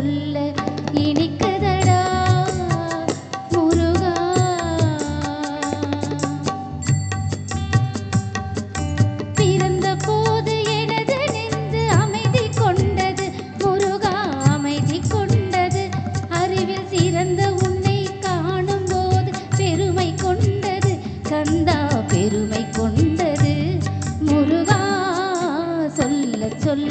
சொல்ல இனிக்குதடா முருகா. பிறந்த போது எனது நெஞ்சு அமைதி கொண்டது முருகா அமைதி கொண்டது. அறிவில் சிறந்த உன்னை காணும் போது பெருமை கொண்டது கந்தா பெருமை கொண்டது. முருகா சொல்ல சொல்ல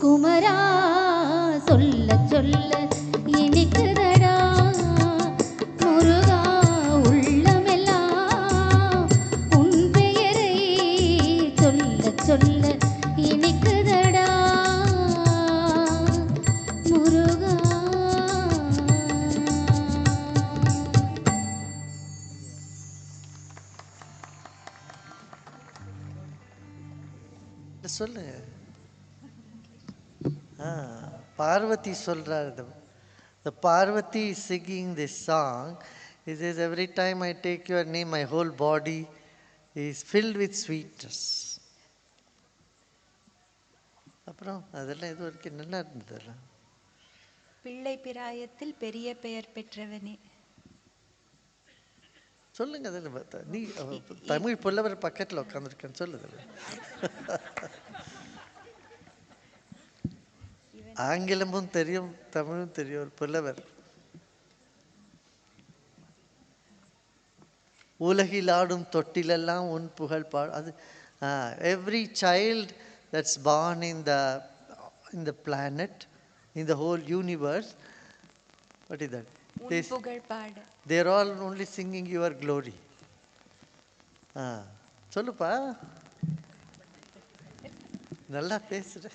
குமரா சொல்ல சொல்ல இனிக்குதடா முருகா உள்ளமெல்லாம் உன் பெயரை சொல்ல சொல்ல இனிக்குதடா முருகா. சொல்லுங்க. ஆ. பார்வதி சொல்றார். the Parvati is singing this song he says every time i take your name my whole body is filled with sweetness. அப்புறம் அதெல்லாம் இது வரைக்கும் நல்லா இருந்தது அதெல்லாம். பிள்ளை பிராயத்தில் பெரிய பெயர் பெற்றவனே. சொல்லுங்க அதில் பார்த்தா. நீ தமிழ் புலவர் பக்கத்தில் உட்காந்துருக்கேன்னு சொல்லுது ஆங்கிலமும் தெரியும் தமிழும் தெரியும் ஒரு புலவர் உலகில் ஆடும் தொட்டிலெல்லாம் உன் புகழ் பா அது every child that's born in the in the planet in the whole universe what is that உன் புகழ் பாட there all only singing your glory ஆ சொல்லுப்பா நல்லா பேசுற